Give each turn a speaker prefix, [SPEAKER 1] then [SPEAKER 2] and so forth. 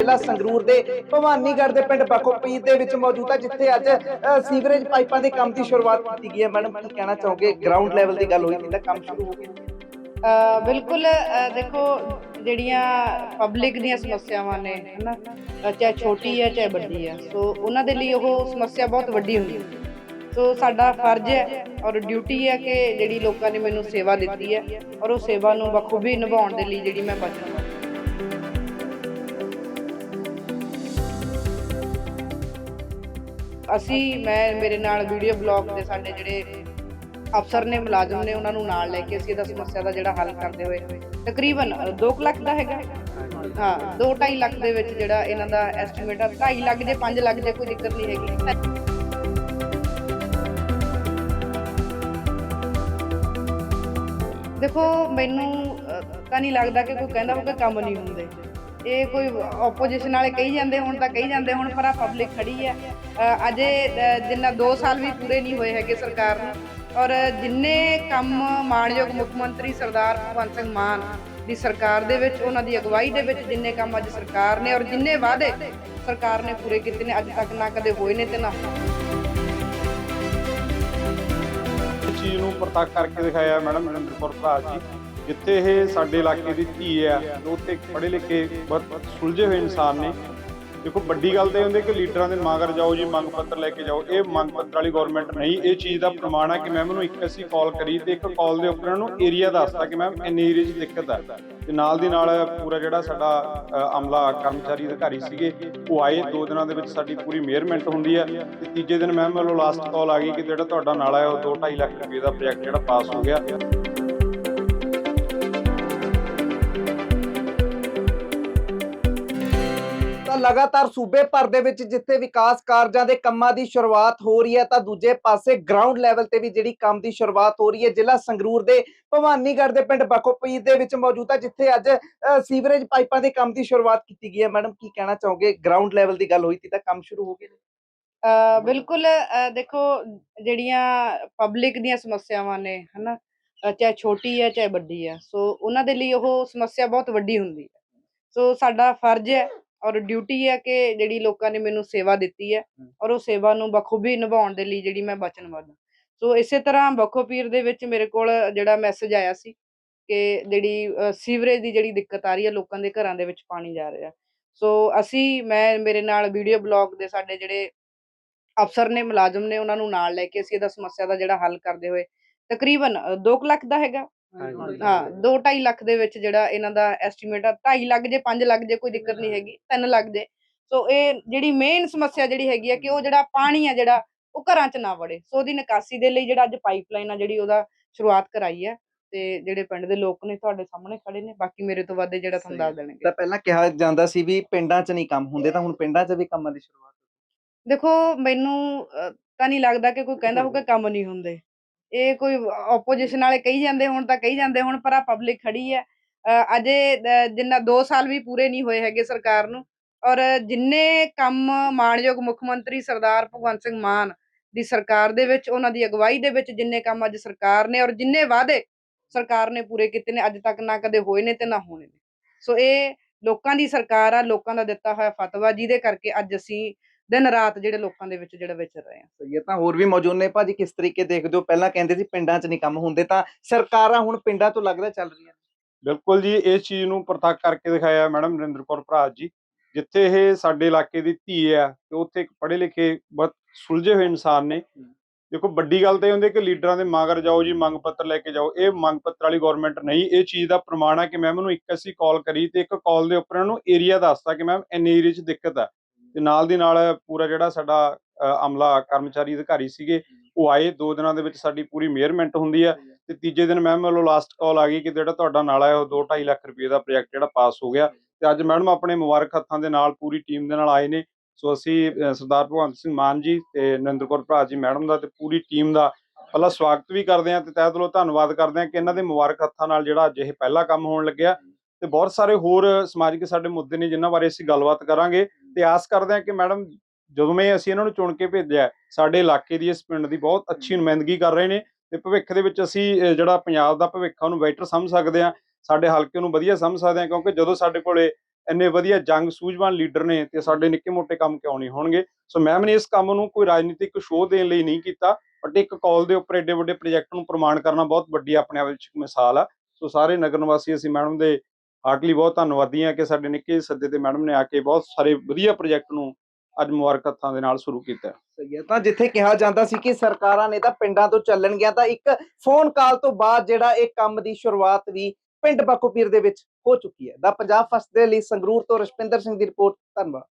[SPEAKER 1] ਜ਼ਿਲ੍ਹਾ ਸੰਗਰੂਰ ਦੇ ਭਵਾਨੀਗੜ੍ਹ ਦੇ ਪਿੰਡ ਬਖੋਪੀਰ ਦੇ ਵਿੱਚ ਮੌਜੂਦ ਹੈ ਜਿੱਥੇ ਅੱਜ ਸੀਵਰੇਜ ਪਾਈਪਾਂ ਦੇ ਕੰਮ ਦੀ ਸ਼ੁਰੂਆਤ ਕੀਤੀ ਗਈ ਹੈ। ਮੈਡਮ, ਕੀ ਕਹਿਣਾ ਚਾਹੋਗੇ? ਗਰਾਊਂਡ ਲੈਵਲ ਦੀ ਗੱਲ ਹੋਈ ਸੀ ਕੰਮ ਸ਼ੁਰੂ ਹੋ ਗਿਆ।
[SPEAKER 2] ਬਿਲਕੁਲ ਦੇਖੋ, ਜਿਹੜੀਆਂ ਪਬਲਿਕ ਦੀਆਂ ਸਮੱਸਿਆਵਾਂ ਨੇ, ਹਨਾ ਚਾਹੇ ਛੋਟੀ ਹੈ, ਚਾਹੇ ਵੱਡੀ ਹੈ, ਸੋ ਉਹਨਾਂ ਦੇ ਲਈ ਉਹ ਸਮੱਸਿਆ ਬਹੁਤ ਵੱਡੀ ਹੁੰਦੀ ਹੈ। ਸੋ ਸਾਡਾ ਫਰਜ਼ ਹੈ ਔਰ ਡਿਊਟੀ ਹੈ ਕਿ ਜਿਹੜੀ ਲੋਕਾਂ ਨੇ ਮੈਨੂੰ ਸੇਵਾ ਦਿੱਤੀ ਹੈ ਔਰ ਉਹ ਸੇਵਾ ਨੂੰ ਬਖੂਬੀ ਨਿਭਾਉਣ ਦੇ ਲਈ ਜਿਹੜੀ ਮੈਂ ਬਚਨ ਅਸੀਂ, ਮੈਂ, ਮੇਰੇ ਨਾਲ ਵੀਡੀਓ ਬਲੌਗ ਦੇ ਸਾਡੇ ਜਿਹੜੇ ਅਫਸਰ ਨੇ, ਮੁਲਾਜ਼ਮ ਨੇ, ਉਹਨਾਂ ਨੂੰ ਨਾਲ ਲੈ ਕੇ ਅਸੀਂ ਇਹਦਾ ਸਮੱਸਿਆ ਦਾ ਜਿਹੜਾ ਹੱਲ ਕਰਦੇ ਹੋਏ ਤਕਰੀਬਨ 2 ਲੱਖ ਦਾ ਹੈਗਾ। ਹਾਂ 2.5 ਲੱਖ ਦੇ ਵਿੱਚ ਜਿਹੜਾ ਇਹਨਾਂ ਦਾ ਐਸਟੀਮੇਟ ਆ 2.5 ਲੱਖ ਜੇ 5 ਲੱਖ ਜੇ ਕੋਈ ਦਿੱਕਤ ਨਹੀਂ ਹੈਗੀ। ਦੇਖੋ, ਮੈਨੂੰ ਤਾਂ ਨਹੀਂ ਲੱਗਦਾ ਕਿ ਕੋਈ ਕਹਿੰਦਾ ਹੋਊਗਾ ਕੰਮ ਨਹੀਂ ਹੁੰਦੇ। ਇਹ ਕੋਈ ਆਪੋਜੀਸ਼ਨ ਵਾਲੇ ਕਹੀ ਜਾਂਦੇ ਹੁਣ ਤਾਂ ਕਹੀ ਜਾਂਦੇ ਹੁਣ, ਪਰ ਆ ਪਬਲਿਕ ਖੜੀ ਹੈ। ਅਜੇ ਜਿੰਨਾ 2 ਸਾਲ ਵੀ ਪੂਰੇ ਨਹੀਂ ਹੋਏ ਹੈਗੇ ਸਰਕਾਰ ਨੂੰ, ਔਰ ਜਿੰਨੇ ਕੰਮ ਮਾਣਯੋਗ ਮੁੱਖ ਮੰਤਰੀ ਸਰਦਾਰ ਭਗਵੰਤ ਸਿੰਘ ਮਾਨ ਦੀ ਸਰਕਾਰ ਦੇ ਵਿੱਚ, ਉਹਨਾਂ ਦੀ ਅਗਵਾਈ ਦੇ ਵਿੱਚ ਜਿੰਨੇ ਕੰਮ ਅੱਜ ਸਰਕਾਰ ਨੇ, ਔਰ ਜਿੰਨੇ ਵਾਅਦੇ ਸਰਕਾਰ ਨੇ ਪੂਰੇ ਕੀਤੇ ਨੇ, ਅੱਜ ਤੱਕ ਨਾ ਕਦੇ ਹੋਏ ਨੇ ਤੇ ਨਾ
[SPEAKER 3] ਚੀਜ਼ ਨੂੰ ਪ੍ਰਤੱਖ ਕਰਕੇ ਦਿਖਾਇਆ ਮੈਡਮ ਨਰਿੰਦਰ ਕੌਰ ਭਰਾ ਜੀ। ਜਿੱਥੇ ਇਹ ਸਾਡੇ ਇਲਾਕੇ ਦੀ ਧੀ ਹੈ ਉੱਥੇ ਪੜ੍ਹੇ ਲਿਖੇ ਬਹੁਤ ਸੁਲਝੇ ਹੋਏ ਇਨਸਾਨ ਨੇ। ਦੇਖੋ, ਵੱਡੀ ਗੱਲ ਤਾਂ ਇਹ ਹੁੰਦੀ ਕਿ ਲੀਡਰਾਂ ਦੇ ਮਗਰ ਜਾਓ ਜੀ, ਮੰਗ ਪੱਤਰ ਲੈ ਕੇ ਜਾਓ। ਇਹ ਮੰਗ ਪੱਤਰ ਵਾਲੀ ਗਵਰਨਮੈਂਟ ਨਹੀਂ, ਇਹ ਚੀਜ਼ ਦਾ ਪ੍ਰਮਾਣ ਹੈ ਕਿ ਮੈਮ ਨੂੰ ਇੱਕ ਅਸੀਂ ਕਾਲ ਕਰੀ ਤੇ ਇੱਕ ਕਾਲ ਦੇ ਉੱਪਰ ਉਹਨਾਂ ਨੂੰ ਏਰੀਆ ਦੱਸਤਾ ਕਿ ਮੈਮ ਇੰਨੇ ਏਰੀਆ 'ਚ ਦਿੱਕਤ ਹੈ। ਤੇ ਨਾਲ ਦੀ ਨਾਲ ਪੂਰਾ ਜਿਹੜਾ ਸਾਡਾ ਅਮਲਾ ਕਰਮਚਾਰੀ ਅਧਿਕਾਰੀ ਸੀਗੇ, ਉਹ ਆਏ। ਦੋ ਦਿਨਾਂ ਦੇ ਵਿੱਚ ਸਾਡੀ ਪੂਰੀ ਮੇਅਰਮੈਂਟ ਹੁੰਦੀ ਹੈ। ਤੇ ਤੀਜੇ ਦਿਨ ਮੈਮ ਵੱਲੋਂ ਲਾਸਟ ਕਾਲ ਆ ਗਈ ਕਿ ਜਿਹੜਾ ਤੁਹਾਡਾ ਨਾਲਾ ਹੈ, ਉਹ 2.5 ਲੱਖ ਰੁਪਏ ਦਾ ਪ੍ਰੋਜੈਕਟ ਜਿਹੜਾ ਪਾਸ ਹੋ ਗਿਆ।
[SPEAKER 1] ਲਗਾਤਾਰ ਸੂਬੇ ਭਰ ਦੇ ਵਿੱਚ ਜਿੱਥੇ ਵਿਕਾਸ ਕਾਰਜਾਂ ਦੇ ਕੰਮਾਂ ਦੀ ਸ਼ੁਰੂਆਤ ਹੋ ਰਹੀ ਹੈ ਤਾਂ ਦੂਜੇ ਪਾਸੇ ਗਰਾਊਂਡ ਲੈਵਲ ਤੇ ਵੀ ਜਿਹੜੀ ਕੰਮ ਦੀ ਸ਼ੁਰੂਆਤ ਹੋ ਰਹੀ ਹੈ ਜ਼ਿਲ੍ਹਾ ਸੰਗਰੂਰ ਦੇ ਭਵਾਨੀਗੜ੍ਹ ਦੇ ਪਿੰਡ ਬਖੋਪੀਰ ਦੇ ਵਿੱਚ ਮੌਜੂਦ ਹੈ ਜਿੱਥੇ ਅੱਜ ਸੀਵਰੇਜ ਪਾਈਪਾਂ ਦੇ ਕੰਮ ਦੀ ਸ਼ੁਰੂਆਤ ਕੀਤੀ ਗਈ ਹੈ। ਮੈਡਮ ਕੀ ਕਹਿਣਾ ਚਾਹੋਗੇ? ਗਰਾਊਂਡ ਲੈਵਲ ਦੀ ਗੱਲ ਹੋਈ ਸੀ ਤਾਂ ਕੰਮ ਸ਼ੁਰੂ ਹੋ ਗਿਆ
[SPEAKER 2] ਅ, ਬਿਲਕੁਲ ਦੇਖੋ ਜਿਹੜੀਆਂ ਪਬਲਿਕ ਦੀਆਂ ਸਮੱਸਿਆਵਾਂ ਨੇ ਹਨਾ ਚਾਹੇ ਛੋਟੀ ਹੈ ਚਾਹੇ ਵੱਡੀ ਹੈ ਸੋ ਉਹਨਾਂ ਦੇ ਲਈ ਉਹ ਸਮੱਸਿਆ ਬਹੁਤ ਵੱਡੀ ਹੁੰਦੀ ਹੈ। ਸੋ ਸਾਡਾ ਫਰਜ਼ ਹੈ ਔਰ ਡਿਊਟੀ ਹੈ ਕਿ ਜਿਹੜੀ ਲੋਕਾਂ ਨੇ ਮੈਨੂੰ ਸੇਵਾ ਦਿੱਤੀ ਹੈ ਔਰ ਉਹ ਸੇਵਾ ਨੂੰ ਬਖੂਬੀ ਨਿਭਾਉਣ ਦੇ ਲਈ ਜਿਹੜੀ ਮੈਂ ਵਚਨਬੱਧ ਹਾਂ ਸੋ ਇਸੇ ਤਰ੍ਹਾਂ ਬਖੋਪੀਰ ਦੇ ਵਿੱਚ ਮੇਰੇ ਕੋਲ ਜਿਹੜਾ ਮੈਸੇਜ ਆਇਆ ਸੀ ਕਿ ਜਿਹੜੀ ਸੀਵਰੇਜ ਦੀ ਜਿਹੜੀ ਦਿੱਕਤ ਆ ਰਹੀ ਹੈ ਲੋਕਾਂ ਦੇ ਘਰਾਂ ਦੇ ਵਿੱਚ ਪਾਣੀ ਜਾ ਰਿਹਾ। ਸੋ ਅਸੀਂ ਮੈਂ ਮੇਰੇ ਨਾਲ ਵੀਡੀਓ ਬਲੌਗ ਦੇ ਸਾਡੇ ਜਿਹੜੇ ਅਫਸਰ ਨੇ ਮੁਲਾਜ਼ਮ ਨੇ ਉਹਨਾਂ ਨੂੰ ਨਾਲ ਲੈ ਕੇ ਅਸੀਂ ਇਹਦਾ ਸਮੱਸਿਆ ਦਾ ਜਿਹੜਾ ਹੱਲ ਕਰਦੇ ਹੋਏ ਤਕਰੀਬਨ 2 ਲੱਖ ਦਾ ਹੈਗਾ। ਹਾਂ 2.5 ਲੱਖ ਦੇ ਵਿੱਚ ਜਿਹੜਾ ਇਹਨਾਂ ਦਾ ਐਸਟੀਮੇਟ ਆ 2.5 ਲੱਖ ਜੇ 5 ਲੱਖ ਜੇ ਕੋਈ ਦਿੱਕਤ ਨਹੀਂ ਹੈਗੀ 3 ਲੱਖ ਜੇ। ਸੋ ਇਹ ਜਿਹੜੀ ਮੇਨ ਸਮੱਸਿਆ ਜਿਹੜੀ ਹੈਗੀ ਆ ਕਿ ਉਹ ਜਿਹੜਾ ਪਾਣੀ ਆ ਜਿਹੜਾ ਉਹ ਘਰਾਂ 'ਚ ਨਾ ਵੜੇ। ਸੋ ਉਹਦੀ ਨਿਕਾਸੀ ਦੇ ਲਈ ਜਿਹੜਾ ਅੱਜ ਪਾਈਪਲਾਈਨ ਆ ਜਿਹੜੀ ਉਹਦਾ ਸ਼ੁਰੂਆਤ ਕਰਾਈ ਹੈ ਤੇ ਜਿਹੜੇ ਪਿੰਡ ਦੇ ਲੋਕ ਨੇ ਤੁਹਾਡੇ ਸਾਹਮਣੇ ਖੜੇ ਨੇ ਬਾਕੀ ਮੇਰੇ ਤੋਂ ਵੱਧ ਜਿਹੜਾ ਤੁਹਾਨੂੰ ਦੱਸ ਦੇਣਗੇ।
[SPEAKER 1] ਤਾਂ ਪਹਿਲਾਂ ਕਿਹਾ ਜਾਂਦਾ ਸੀ ਵੀ ਪਿੰਡਾਂ 'ਚ ਨਹੀਂ ਕੰਮ ਹੁੰਦੇ ਤਾਂ ਹੁਣ ਪਿੰਡਾਂ 'ਚ ਵੀ ਕੰਮਾਂ ਦੀ ਸ਼ੁਰੂਆਤ
[SPEAKER 2] ਦੇਖੋ ਮੈਨੂੰ ਤਾਂ ਨਹੀਂ ਲੱਗਦਾ ਕਿ ਕੋਈ ਕਹਿੰਦਾ ਹੋਊਗਾ ਕੰਮ ਨਹੀਂ ਹੁੰਦੇ। ਇਹ ਕੋਈ ਆਪੋਜੀਸ਼ਨ ਵਾਲੇ ਕਹੀ ਜਾਂਦੇ ਹੁਣ ਤਾਂ ਕਹੀ ਜਾਂਦੇ ਹੁਣ, ਪਰ ਆ ਪਬਲਿਕ ਖੜੀ ਹੈ। ਅਜੇ ਜਿੰਨਾ 2 ਸਾਲ ਵੀ ਪੂਰੇ ਨਹੀਂ ਹੋਏ ਹੈਗੇ ਸਰਕਾਰ ਨੂੰ, ਔਰ ਜਿੰਨੇ ਕੰਮ ਮਾਣਯੋਗ ਮੁੱਖ ਮੰਤਰੀ ਸਰਦਾਰ ਭਗਵੰਤ ਸਿੰਘ ਮਾਨ ਦੀ ਸਰਕਾਰ ਦੇ ਵਿੱਚ, ਉਹਨਾਂ ਦੀ ਅਗਵਾਈ ਦੇ ਵਿੱਚ ਜਿੰਨੇ ਕੰਮ ਅੱਜ ਸਰਕਾਰ ਨੇ, ਔਰ ਜਿੰਨੇ ਵਾਅਦੇ ਸਰਕਾਰ ਨੇ ਪੂਰੇ ਕੀਤੇ ਨੇ, ਅੱਜ ਤੱਕ ਨਾ ਕਦੇ ਹੋਏ ਨੇ ਤੇ ਨਾ ਹੋਣੇ ਨੇ। ਸੋ ਇਹ ਲੋਕਾਂ ਦੀ ਸਰਕਾਰ ਆ, ਲੋਕਾਂ ਦਾ ਦਿੱਤਾ ਹੋਇਆ ਫਤਵਾ, ਜਿਹਦੇ ਕਰਕੇ ਅੱਜ ਅਸੀਂ ਦਿਨ ਰਾਤ ਜਿਹੜੇ ਲੋਕਾਂ ਦੇ ਵਿੱਚ ਜਿਹੜਾ ਵਿਚਰ ਰਹੇ ਹਾਂ
[SPEAKER 1] ਸਹੀ ਹੈ ਤਾਂ ਹੋਰ ਵੀ ਮੌਜੂਦ ਨੇ ਭਾਜੀ ਕਿਸ ਤਰੀਕੇ ਦੇਖਦੇ ਹੋ? ਪਹਿਲਾਂ ਕਹਿੰਦੇ ਸੀ ਪਿੰਡਾਂ 'ਚ ਨਹੀਂ ਕੰਮ ਹੁੰਦੇ ਤਾਂ ਸਰਕਾਰਾਂ ਹੁਣ ਪਿੰਡਾਂ ਤੋਂ ਲੱਗਦਾ ਚੱਲ ਰਹੀਆਂ ਨੇ।
[SPEAKER 3] ਬਿਲਕੁਲ ਜੀ ਇਸ ਚੀਜ਼ ਨੂੰ ਪ੍ਰਤੱਖ ਕਰਕੇ ਦਿਖਾਇਆ ਮੈਡਮ ਨਰਿੰਦਰ ਕੌਰ ਭਰਾ ਜੀ ਜਿੱਥੇ ਇਹ ਸਾਡੇ ਇਲਾਕੇ ਦੀ ਧੀ ਹੈ ਤੇ ਉੱਥੇ ਇੱਕ ਪੜ੍ਹੇ ਲਿਖੇ ਬਹੁਤ ਸੁਲਝੇ ਹੋਏ ਇਨਸਾਨ ਨੇ। ਦੇਖੋ ਵੱਡੀ ਗੱਲ ਤਾਂ ਇਹ ਹੁੰਦੀ ਕਿ ਲੀਡਰਾਂ ਦੇ ਮਗਰ ਜਾਓ ਜੀ ਮੰਗ ਪੱਤਰ ਲੈ ਕੇ ਜਾਓ ਇਹ ਮੰਗ ਪੱਤਰ ਵਾਲੀ ਗਵਰਨਮੈਂਟ ਨਹੀਂ ਇਹ ਚੀਜ਼ ਦਾ ਪ੍ਰਮਾਣ ਹੈ ਕਿ ਮੈਮ ਨੂੰ ਇੱਕ ਅਸੀਂ ਕਾਲ ਕਰੀ ਤੇ ਇੱਕ ਕਾਲ ਦੇ ਉੱਪਰ ਉਹਨਾਂ ਨੂੰ ਏਰੀਆ ਦੱਸਤਾ ਕਿ ਮੈਮ ਇੰਨੇ ਏਰੀਆ 'ਚ ਦਿੱਕਤ ਹੈ। ਤੇ ਨਾਲ ਦੀ ਨਾਲ ਪੂਰਾ ਜਿਹੜਾ ਸਾਡਾ ਅਮਲਾ ਕਰਮਚਾਰੀ ਅਧਿਕਾਰੀ ਸੀਗੇ, ਉਹ ਆਏ। ਦੋ ਦਿਨਾਂ ਦੇ ਵਿੱਚ ਸਾਡੀ ਪੂਰੀ ਮੇਅਰਮੈਂਟ ਹੁੰਦੀ ਹੈ ਤੇ ਤੀਜੇ ਦਿਨ ਮੈਮ ਵੱਲੋਂ ਲਾਸਟ ਕਾਲ ਆ ਗਈ ਕਿ ਜਿਹੜਾ ਤੁਹਾਡਾ ਨਾਲਾ ਹੈ, ਉਹ 2.5 ਲੱਖ ਰੁਪਏ ਦਾ ਪ੍ਰੋਜੈਕਟ ਜਿਹੜਾ ਪਾਸ ਹੋ ਗਿਆ। ਤੇ ਅੱਜ ਮੈਡਮ ਆਪਣੇ ਮੁਬਾਰਕ ਹੱਥਾਂ ਦੇ ਨਾਲ ਪੂਰੀ ਟੀਮ ਦੇ ਨਾਲ ਆਏ ਨੇ। ਸੋ ਅਸੀਂ ਸਰਦਾਰ ਭਗਵੰਤ ਸਿੰਘ ਮਾਨ ਜੀ ਤੇ ਨਰਿੰਦਰ ਕੌਰ ਭਰਾ ਜੀ ਮੈਡਮ ਦਾ ਤੇ ਪੂਰੀ ਟੀਮ ਦਾ ਪਹਿਲਾਂ ਸਵਾਗਤ ਵੀ ਕਰਦੇ ਹਾਂ। ਤੇ ਤਹਿ ਦਿਲੋਂ ਧੰਨਵਾਦ ਕਰਦੇ ਹਾਂ ਕਿ ਇਹਨਾਂ ਦੇ ਮੁਬਾਰਕ ਹੱਥਾਂ ਨਾਲ ਜਿਹੜਾ ਅੱਜ ਇਹ ਪਹਿਲਾ ਕੰਮ ਹੋਣ ਲੱਗਿਆ। ਤੇ ਬਹੁਤ ਸਾਰੇ ਹੋਰ ਸਮਾਜਿਕ ਸਾਡੇ ਮੁੱਦੇ ਨੇ ਜਿਨ੍ਹਾਂ ਬਾਰੇ ਅਸੀਂ ਗੱਲਬਾਤ ਕਰਾਂਗੇ ਤੇ ਆਸ ਕਰਦੇ ਹਾਂ ਕਿ ਮੈਡਮ ਜਦੋਂ ਮੈਂ ਅਸੀਂ ਇਹਨਾਂ ਨੂੰ ਚੁਣ ਕੇ ਭੇਜਿਆ ਸਾਡੇ ਇਲਾਕੇ ਦੀ ਇਸ ਪਿੰਡ ਦੀ ਬਹੁਤ ਅੱਛੀ ਨੁਮਾਇੰਦਗੀ ਕਰ ਰਹੇ ਨੇ ਤੇ ਭਵਿੱਖ ਦੇ ਵਿੱਚ ਅਸੀਂ ਜਿਹੜਾ ਪੰਜਾਬ ਦਾ ਭਵਿੱਖ ਉਹਨੂੰ ਬੈਟਰ ਸਮਝ ਸਕਦੇ ਹਾਂ, ਸਾਡੇ ਹਲਕੇ ਨੂੰ ਵਧੀਆ ਸਮਝ ਸਕਦੇ ਹਾਂ ਕਿਉਂਕਿ ਜਦੋਂ ਸਾਡੇ ਕੋਲੇ ਇੰਨੇ ਵਧੀਆ ਜੰਗ ਸੂਝਵਾਨ ਲੀਡਰ ਨੇ ਤੇ ਸਾਡੇ ਨਿੱਕੇ ਮੋਟੇ ਕੰਮ ਕਿਉਂ ਨਹੀਂ ਹੋਣਗੇ, ਸੋ ਮੈਮ ਨੇ ਇਸ ਕੰਮ ਨੂੰ ਕੋਈ ਰਾਜਨੀਤਿਕ ਸ਼ੋਅ ਦੇਣ ਲਈ ਨਹੀਂ ਕੀਤਾ ਬਟ ਇੱਕ ਕਾਲ ਦੇ ਉੱਪਰ ਏਡੇ ਵੱਡੇ ਪ੍ਰੋਜੈਕਟ ਨੂੰ ਪ੍ਰਮਾਣ ਕਰਨਾ ਬਹੁਤ ਵੱਡੀ ਆਪਣੇ ਆਪ ਵਿੱਚ ਮਿਸਾਲ ਆ, ਸੋ ਸਾਰੇ ਨਗਰ ਨਿਵਾਸੀ ਅਸੀਂ ਮੈਡਮ ਦੇ ਹਾਰਟਲੀ ਬਹੁਤ ਧੰਨਵਾਦੀ ਹਾਂ ਕਿ ਸਾਡੇ ਨਿੱਕੇ ਸੱਦੇ ਤੇ ਮੈਡਮ ਨੇ ਆ ਕੇ ਬਹੁਤ ਸਾਰੇ ਵਧੀਆ ਪ੍ਰੋਜੈਕਟ ਨੂੰ ਅੱਜ ਮੁਬਾਰਕ ਹੱਥਾਂ ਦੇ ਨਾਲ ਸ਼ੁਰੂ ਕੀਤਾ
[SPEAKER 1] ਸਹੀ ਹੈ। ਤਾਂ ਜਿੱਥੇ ਕਿਹਾ ਜਾਂਦਾ ਸੀ ਕਿ ਸਰਕਾਰਾਂ ਨੇ ਤਾਂ ਪਿੰਡਾਂ ਤੋਂ ਚੱਲਣ ਗਿਆ ਤਾਂ ਇੱਕ ਫੋਨ ਕਾਲ ਤੋਂ ਬਾਅਦ ਜਿਹੜਾ ਇਹ ਕੰਮ ਦੀ ਸ਼ੁਰੂਆਤ ਵੀ ਪਿੰਡ ਬਾਕੋਪੀਰ ਦੇ ਵਿੱਚ ਹੋ ਚੁੱਕੀ ਹੈ। ਦਾ ਪੰਜਾਬ ਫਸਟ ਦੇ ਲਈ ਸੰਗਰੂਰ ਤੋਂ ਰਸ਼ਪਿੰਦਰ ਸਿੰਘ ਦੀ ਰਿਪੋਰਟ। ਧੰਨਵਾਦ।